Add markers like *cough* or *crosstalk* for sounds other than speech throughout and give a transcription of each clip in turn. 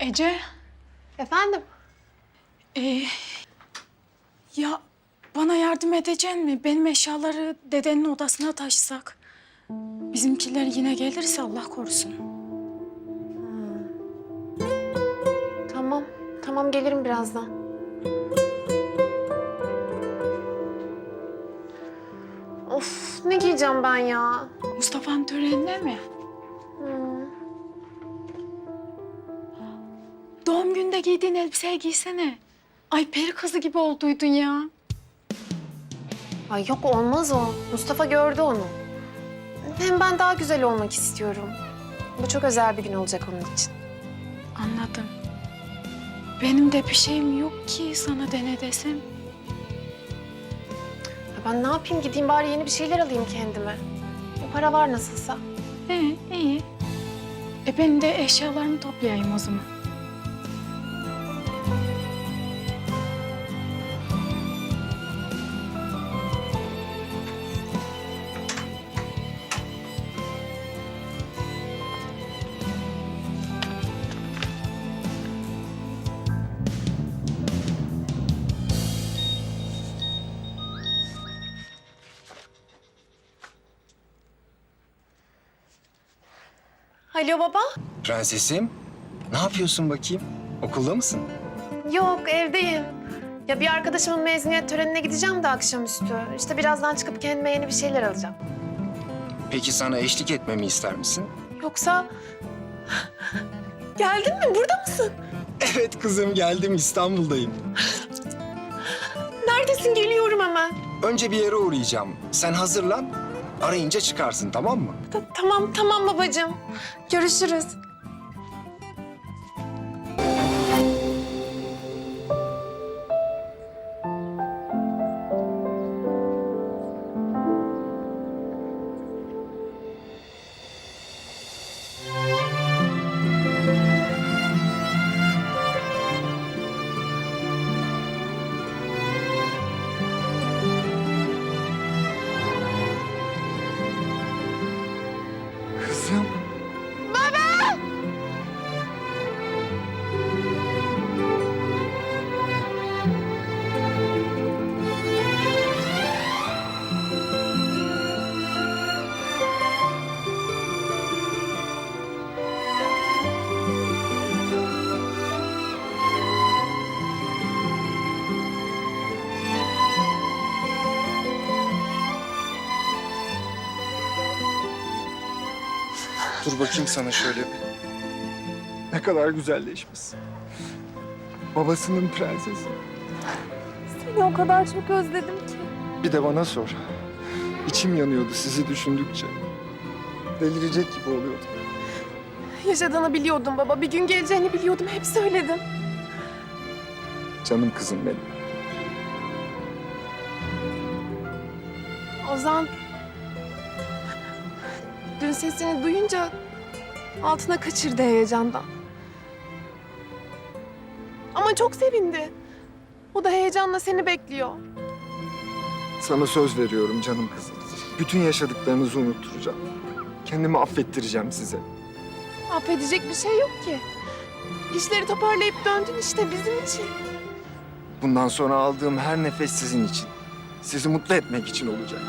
Ece, Efendim? e, ya bana yardım edeceksin mi? Benim eşyaları dedenin odasına taşısak. Bizimkiler yine gelirse Allah korusun. Tamam. Tamam gelirim birazdan. Of ne giyeceğim ben ya? Mustafa'nın törenine mi? Doğum günde giydiğin elbiseyi giysene. Ay peri kızı gibi olduydun ya. Ay yok olmaz o. Mustafa gördü onu. Hem ben daha güzel olmak istiyorum. Bu çok özel bir gün olacak onun için. Anladım. Benim de bir şeyim yok ki sana dene desem. Ya ben ne yapayım gideyim bari yeni bir şeyler alayım kendime. O para var nasılsa. He, iyi. E ben de eşyalarımı toplayayım o zaman. Alo baba? Prensesim, ne yapıyorsun bakayım? Okulda mısın? Yok evdeyim. Ya bir arkadaşımın mezuniyet törenine gideceğim de akşamüstü. İşte birazdan çıkıp kendime yeni bir şeyler alacağım. Peki sana eşlik etmemi ister misin? Yoksa... Geldin mi? Burada mısın? Evet kızım, geldim İstanbul'dayım. Neredesin? Geliyorum hemen. Önce bir yere uğrayacağım. Sen hazırlan, arayınca çıkarsın tamam mı? Ta- tamam, tamam babacığım. Görüşürüz. Dur bakayım sana şöyle bir. Ne kadar güzelleşmişsin. Babasının prensesi. Seni o kadar çok özledim ki. Bir de bana sor. İçim yanıyordu sizi düşündükçe. Delirecek gibi oluyordum. Yaşadığını biliyordum baba. Bir gün geleceğini biliyordum. Hep söyledim. Canım kızım benim. Ozan... Dün sesini duyunca altına kaçırdı heyecandan. Ama çok sevindi. O da heyecanla seni bekliyor. Sana söz veriyorum canım kızım. Bütün yaşadıklarınızı unutturacağım. Kendimi affettireceğim size. Affedecek bir şey yok ki. İşleri toparlayıp döndün işte bizim için. Bundan sonra aldığım her nefes sizin için. Sizi mutlu etmek için olacak.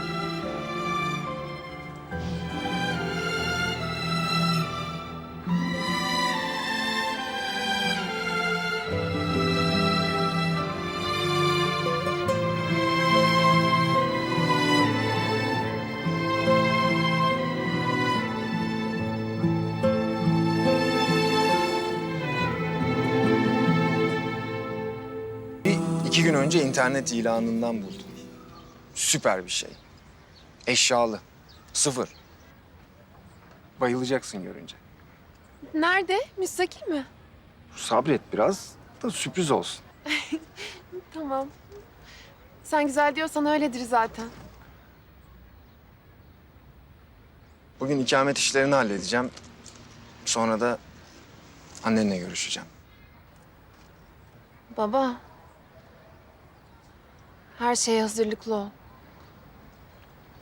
İki gün önce internet ilanından buldum. Süper bir şey. Eşyalı. Sıfır. Bayılacaksın görünce. Nerede? Müstakil mi? Sabret biraz da sürpriz olsun. *laughs* Tamam. Sen güzel diyorsan öyledir zaten. Bugün ikamet işlerini halledeceğim. Sonra da annenle görüşeceğim. Baba. Her şeye hazırlıklı ol.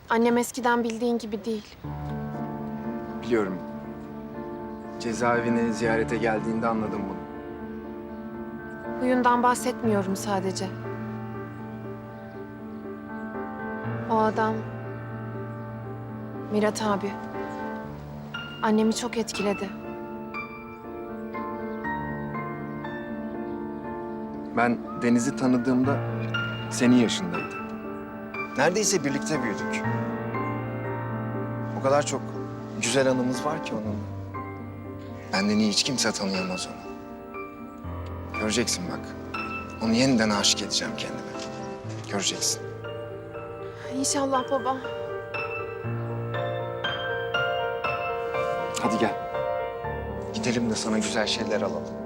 Annem eskiden bildiğin gibi değil. Biliyorum. Cezaevine ziyarete geldiğinde anladım bunu. Huyundan bahsetmiyorum sadece. O adam... Mirat abi. Annemi çok etkiledi. Ben Deniz'i tanıdığımda senin yaşındaydı. Neredeyse birlikte büyüdük. O kadar çok güzel anımız var ki onun. Benden iyi hiç kimse tanıyamaz onu. Göreceksin bak. Onu yeniden aşık edeceğim kendime. Göreceksin. İnşallah baba. Hadi gel. Gidelim de sana güzel şeyler alalım.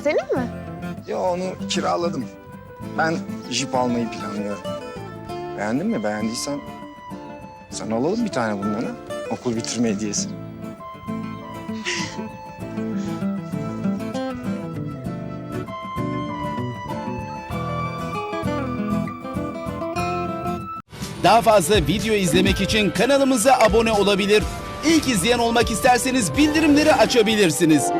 Senin mi? Ya onu kiraladım. Ben jip almayı planlıyorum. Beğendin mi? Beğendiysen sana alalım bir tane bundan ha. Okul bitirme hediyesi. Daha fazla video izlemek için kanalımıza abone olabilir. İlk izleyen olmak isterseniz bildirimleri açabilirsiniz.